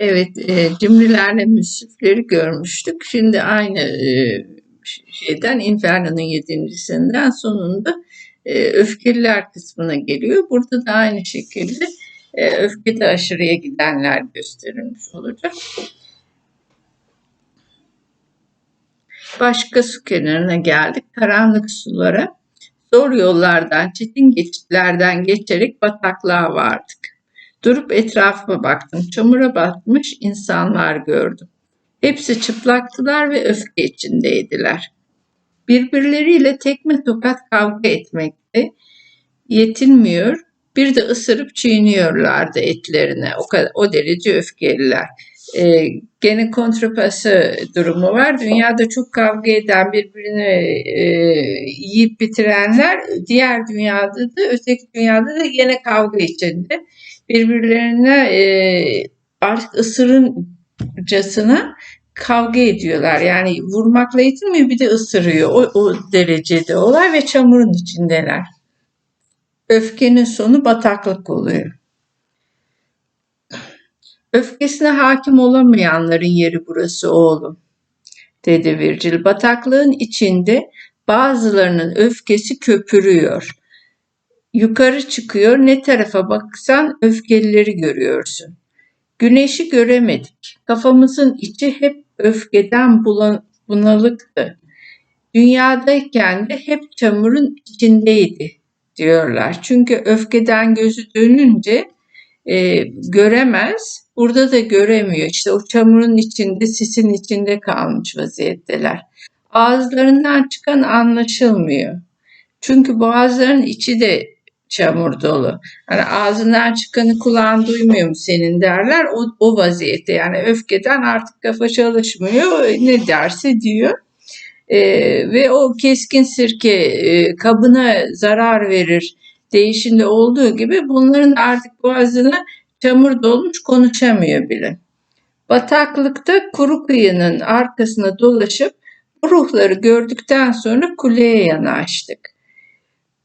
Evet, e, cimrilerle müsrifleri görmüştük. Şimdi aynı e, şeyden Inferno'nun yedincisinden sonunda e, öfkeliler kısmına geliyor. Burada da aynı şekilde e, öfkede aşırıya gidenler gösterilmiş olacak. Başka su kenarına geldik. Karanlık sulara. Zor yollardan, çetin geçitlerden geçerek bataklığa vardık. Durup etrafıma baktım. Çamura batmış insanlar gördüm. Hepsi çıplaktılar ve öfke içindeydiler. Birbirleriyle tekme tokat kavga etmekte yetinmiyor. Bir de ısırıp çiğniyorlardı etlerine. O, kadar, o derece öfkeliler. Ee, gene kontrapası durumu var. Dünyada çok kavga eden birbirini e, yiyip bitirenler diğer dünyada da öteki dünyada da yine kavga içinde birbirlerine e, artık ısırıncasına kavga ediyorlar. Yani vurmakla yetinmiyor bir de ısırıyor. O, o derecede olay ve çamurun içindeler. Öfkenin sonu bataklık oluyor. Öfkesine hakim olamayanların yeri burası oğlum, dedi Virgil. Bataklığın içinde bazılarının öfkesi köpürüyor. Yukarı çıkıyor, ne tarafa baksan öfkelileri görüyorsun. Güneşi göremedik. Kafamızın içi hep öfkeden bunalıktı. Dünyadayken de hep çamurun içindeydi diyorlar. Çünkü öfkeden gözü dönünce e, göremez. Burada da göremiyor. İşte o çamurun içinde, sisin içinde kalmış vaziyetteler. Ağızlarından çıkan anlaşılmıyor. Çünkü boğazların içi de çamur dolu. Hani ağzından çıkanı kulağın duymuyor mu senin derler. O, o vaziyette yani öfkeden artık kafa çalışmıyor. Ne derse diyor. Ee, ve o keskin sirke e, kabına zarar verir değişinde olduğu gibi bunların artık boğazına çamur dolmuş konuşamıyor bile. Bataklıkta kuru kıyının arkasına dolaşıp bu ruhları gördükten sonra kuleye yanaştık.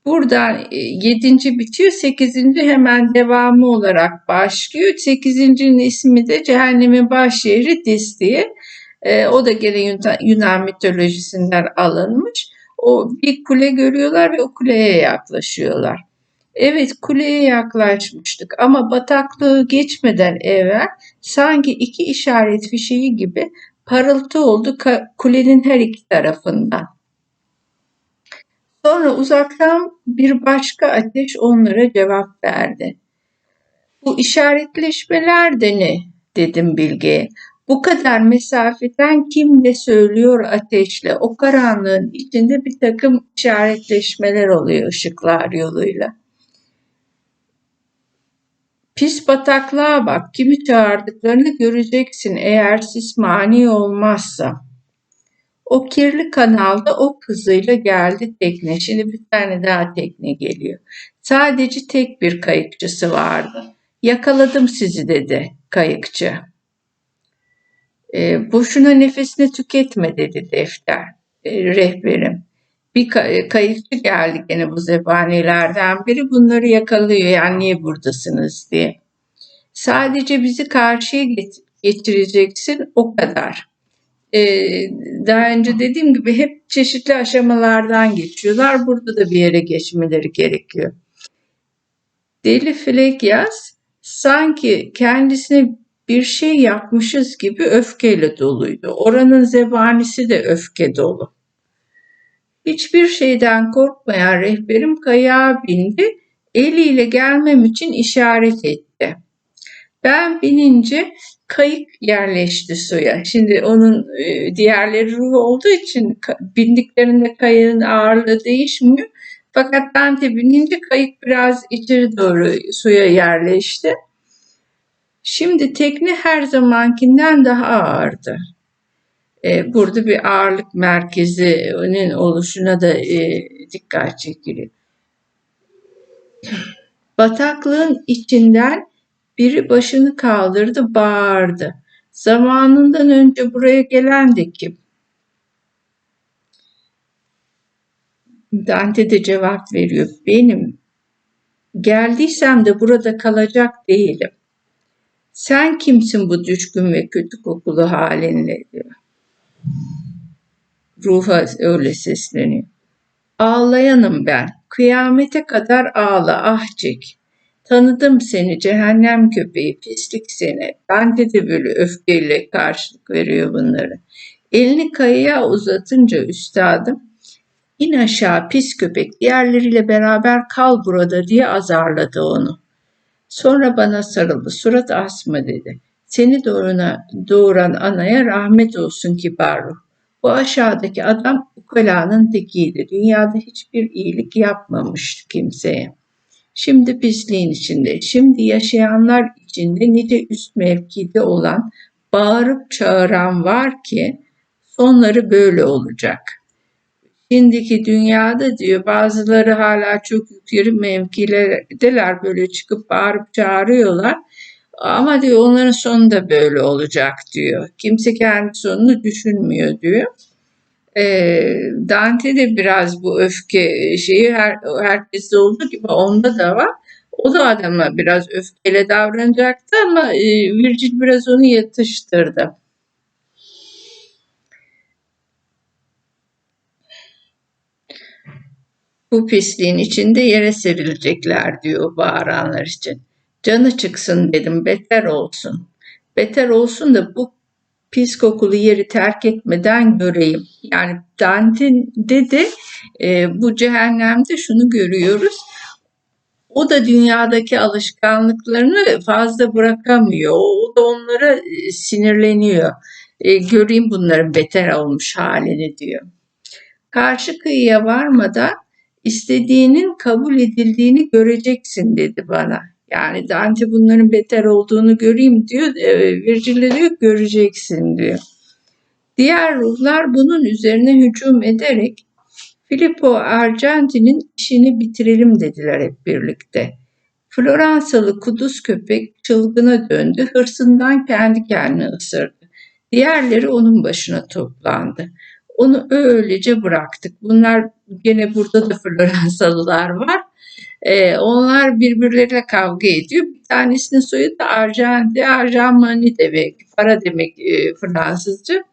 Buradan e, yedinci bitiyor, sekizinci hemen devamı olarak başlıyor. Sekizincinin ismi de cehennemin baş yeri Dis diye. E, o da gene Yunan mitolojisinden alınmış. O bir kule görüyorlar ve o kuleye yaklaşıyorlar. Evet kuleye yaklaşmıştık ama bataklığı geçmeden evvel sanki iki işaret fişeği gibi parıltı oldu kulenin her iki tarafından. Sonra uzaktan bir başka ateş onlara cevap verdi. Bu işaretleşmeler de ne? dedim Bilge'ye. Bu kadar mesafeden kim ne söylüyor ateşle? O karanlığın içinde bir takım işaretleşmeler oluyor ışıklar yoluyla. Pis bataklığa bak, kimi çağırdıklarını göreceksin eğer sis mani olmazsa. O kirli kanalda o kızıyla geldi tekne. Şimdi bir tane daha tekne geliyor. Sadece tek bir kayıkçısı vardı. Yakaladım sizi dedi kayıkçı. E, boşuna nefesini tüketme dedi defter, e, rehberim. Bir kayıkçı geldi gene bu zebanilerden biri bunları yakalıyor yani niye buradasınız diye. Sadece bizi karşıya getireceksin o kadar. Ee, daha önce dediğim gibi hep çeşitli aşamalardan geçiyorlar. Burada da bir yere geçmeleri gerekiyor. Deli Flekyas sanki kendisine bir şey yapmışız gibi öfkeyle doluydu. Oranın zebanisi de öfke dolu. Hiçbir şeyden korkmayan rehberim kayağa bindi, eliyle gelmem için işaret etti. Ben binince kayık yerleşti suya. Şimdi onun e, diğerleri ruh olduğu için bindiklerinde kayığın ağırlığı değişmiyor. Fakat Dante binince kayık biraz içeri doğru suya yerleşti. Şimdi tekne her zamankinden daha ağırdı. E, burada bir ağırlık merkezinin oluşuna da e, dikkat çekiliyor. Bataklığın içinden biri başını kaldırdı, bağırdı. Zamanından önce buraya gelen de kim? Dante de cevap veriyor. Benim. Geldiysem de burada kalacak değilim. Sen kimsin bu düşkün ve kötü kokulu halinle diyor. Ruha öyle sesleniyor. Ağlayanım ben. Kıyamete kadar ağla ah çek. Tanıdım seni cehennem köpeği pislik seni. Bende de böyle öfkeyle karşılık veriyor bunları. Elini kayaya uzatınca üstadım in aşağı pis köpek diğerleriyle beraber kal burada diye azarladı onu. Sonra bana sarıldı surat asma dedi. Seni doğurana, doğuran anaya rahmet olsun kibar ruh. Bu aşağıdaki adam ukalanın tekiydi. Dünyada hiçbir iyilik yapmamıştı kimseye. Şimdi pisliğin içinde, şimdi yaşayanlar içinde nice üst mevkide olan bağırıp çağıran var ki sonları böyle olacak. Şimdiki dünyada diyor bazıları hala çok yukarı mevkilerdeler böyle çıkıp bağırıp çağırıyorlar. Ama diyor onların sonu da böyle olacak diyor. Kimse kendi sonunu düşünmüyor diyor. E, Dante de biraz bu öfke şeyi her, herkeste olduğu gibi onda da var. O da adama biraz öfkeyle davranacaktı ama e, Virgil biraz onu yatıştırdı. Bu pisliğin içinde yere serilecekler diyor bağıranlar için. Canı çıksın dedim beter olsun. Beter olsun da bu pis kokulu yeri terk etmeden göreyim. Yani Dante'de de e, bu cehennemde şunu görüyoruz. O da dünyadaki alışkanlıklarını fazla bırakamıyor. O da onlara e, sinirleniyor. E, göreyim bunların beter olmuş halini diyor. Karşı kıyıya varmadan istediğinin kabul edildiğini göreceksin dedi bana. Yani Dante bunların beter olduğunu göreyim diyor. E, Virgil'e diyor göreceksin diyor. Diğer ruhlar bunun üzerine hücum ederek Filippo Argenti'nin işini bitirelim dediler hep birlikte. Floransalı kuduz köpek çılgına döndü, hırsından kendi kendine ısırdı. Diğerleri onun başına toplandı. Onu öylece bıraktık. Bunlar gene burada da Floransalılar var. Ee, onlar birbirleriyle kavga ediyor. Bir tanesinin soyu da Arjanti, Arjanmani demek, para demek e, Fransızca.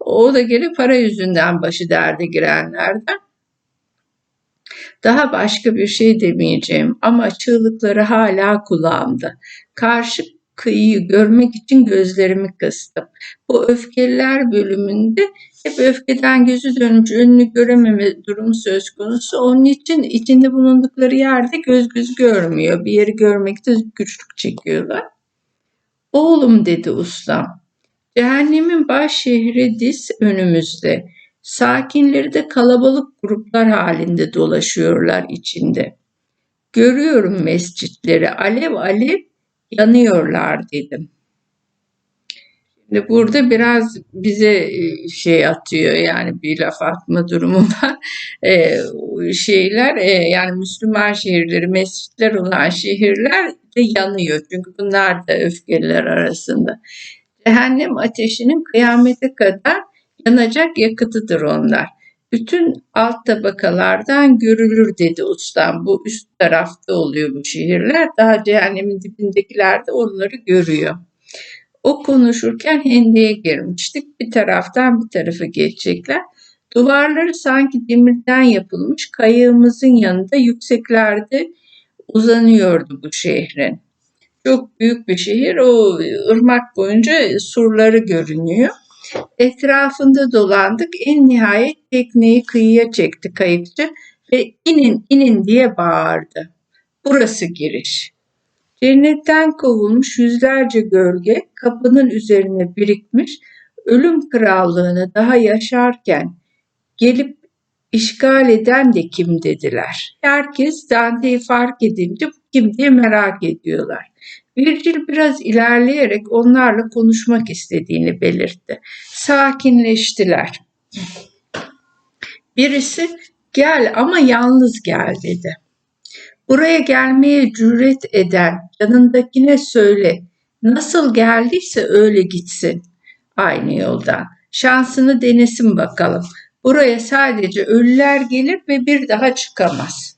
O da gene para yüzünden başı derde girenlerden. Daha başka bir şey demeyeceğim ama çığlıkları hala kulağımda. Karşı kıyıyı görmek için gözlerimi kıstım. Bu öfkeliler bölümünde hep öfkeden gözü dönmüş önünü görememe durumu söz konusu. Onun için içinde bulundukları yerde göz göz görmüyor. Bir yeri görmekte güçlük çekiyorlar. Oğlum dedi ustam. Cehennemin baş şehri Dis önümüzde. Sakinleri de kalabalık gruplar halinde dolaşıyorlar içinde. Görüyorum mescitleri alev alev yanıyorlar dedim. Şimdi burada biraz bize e, şey atıyor yani bir laf atma durumu var. Ee, şeyler e, yani Müslüman şehirleri, mescitler olan şehirler de yanıyor. Çünkü bunlar da öfkeliler arasında. Cehennem ateşinin kıyamete kadar yanacak yakıtıdır onlar. Bütün alt tabakalardan görülür dedi ustam. Bu üst tarafta oluyor bu şehirler. Daha cehennemin dibindekiler de onları görüyor. O konuşurken hendeye girmiştik. Bir taraftan bir tarafa geçecekler. Duvarları sanki demirden yapılmış kayığımızın yanında yükseklerde uzanıyordu bu şehrin. Çok büyük bir şehir. O ırmak boyunca surları görünüyor. Etrafında dolandık. En nihayet tekneyi kıyıya çekti kayıkçı ve inin inin diye bağırdı. Burası giriş. Cennetten kovulmuş yüzlerce gölge kapının üzerine birikmiş, ölüm krallığını daha yaşarken gelip işgal eden de kim dediler. Herkes Dante'yi fark edince kim diye merak ediyorlar. Virgil biraz ilerleyerek onlarla konuşmak istediğini belirtti. Sakinleştiler. Birisi gel ama yalnız gel dedi. Buraya gelmeye cüret eden yanındakine söyle. Nasıl geldiyse öyle gitsin. Aynı yoldan. Şansını denesin bakalım. Buraya sadece ölüler gelir ve bir daha çıkamaz.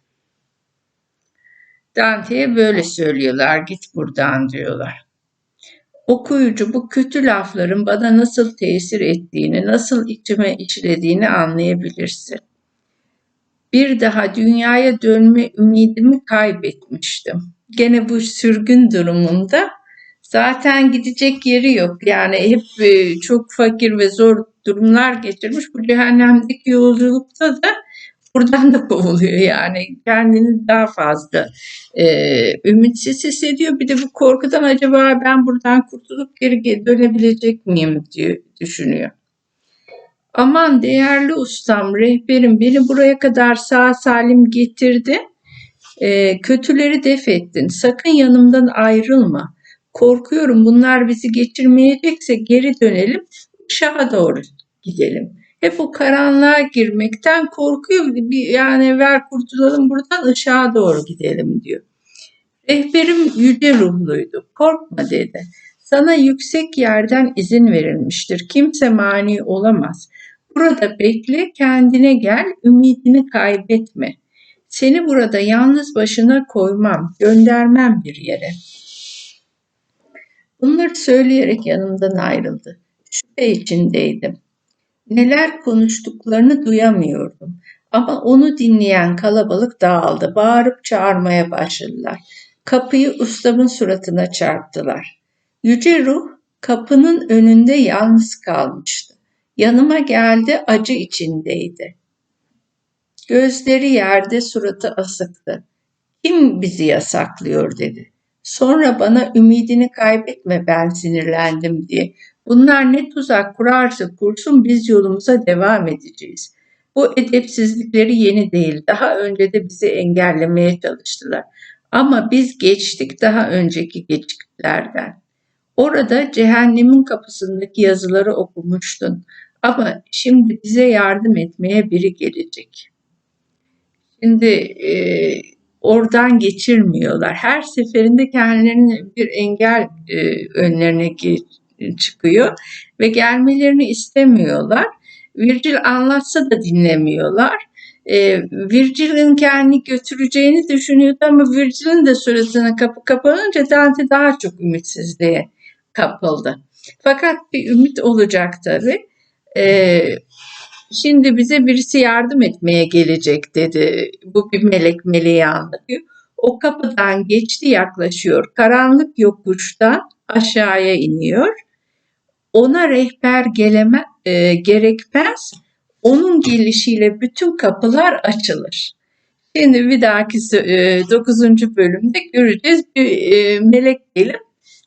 Dante'ye böyle söylüyorlar. Git buradan diyorlar. okuyucu bu kötü lafların bana nasıl tesir ettiğini, nasıl içime işlediğini anlayabilirsin. Bir daha dünyaya dönme ümidimi kaybetmiştim. Gene bu sürgün durumunda zaten gidecek yeri yok. Yani hep e, çok fakir ve zor durumlar geçirmiş. Bu cehennemdeki yolculukta da buradan da kovuluyor yani. Kendini daha fazla e, ümitsiz hissediyor. Bir de bu korkudan acaba ben buradan kurtulup geri dönebilecek miyim diye düşünüyor. Aman değerli ustam, rehberim beni buraya kadar sağ salim getirdi. E, kötüleri def ettin. Sakın yanımdan ayrılma. Korkuyorum bunlar bizi geçirmeyecekse geri dönelim, ışığa doğru gidelim. Hep o karanlığa girmekten korkuyor. Yani ver kurtulalım buradan ışığa doğru gidelim diyor. Rehberim yüce ruhluydu. Korkma dedi. Sana yüksek yerden izin verilmiştir. Kimse mani olamaz. Burada bekle, kendine gel, ümidini kaybetme. Seni burada yalnız başına koymam, göndermem bir yere. Bunları söyleyerek yanımdan ayrıldı. Şüphe içindeydim. Neler konuştuklarını duyamıyordum. Ama onu dinleyen kalabalık dağıldı. Bağırıp çağırmaya başladılar. Kapıyı ustamın suratına çarptılar. Yüce ruh kapının önünde yalnız kalmıştı. Yanıma geldi acı içindeydi. Gözleri yerde suratı asıktı. Kim bizi yasaklıyor dedi. Sonra bana ümidini kaybetme ben sinirlendim diye. Bunlar ne tuzak kurarsa kursun biz yolumuza devam edeceğiz. Bu edepsizlikleri yeni değil. Daha önce de bizi engellemeye çalıştılar. Ama biz geçtik daha önceki geçiklerden. Orada cehennemin kapısındaki yazıları okumuştun. Ama şimdi bize yardım etmeye biri gelecek. Şimdi e, oradan geçirmiyorlar. Her seferinde kendilerine bir engel e, önlerine çıkıyor ve gelmelerini istemiyorlar. Virgil anlatsa da dinlemiyorlar. E, Virgil'in kendini götüreceğini düşünüyordu ama Virgil'in de suratına kapı kapanınca Dante daha çok ümitsizliğe kapıldı. Fakat bir ümit olacak tabii. E, Şimdi bize birisi yardım etmeye gelecek dedi. Bu bir melek meleği anlatıyor. O kapıdan geçti yaklaşıyor. Karanlık yokuşta aşağıya iniyor. Ona rehber geleme, e, gerekmez. Onun gelişiyle bütün kapılar açılır. Şimdi bir dahaki e, 9. bölümde göreceğiz. Bir e, melek gelip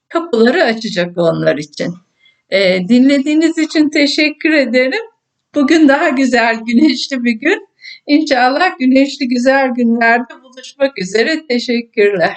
kapıları açacak onlar için. E, dinlediğiniz için teşekkür ederim. Bugün daha güzel güneşli bir gün. İnşallah güneşli güzel günlerde buluşmak üzere. Teşekkürler.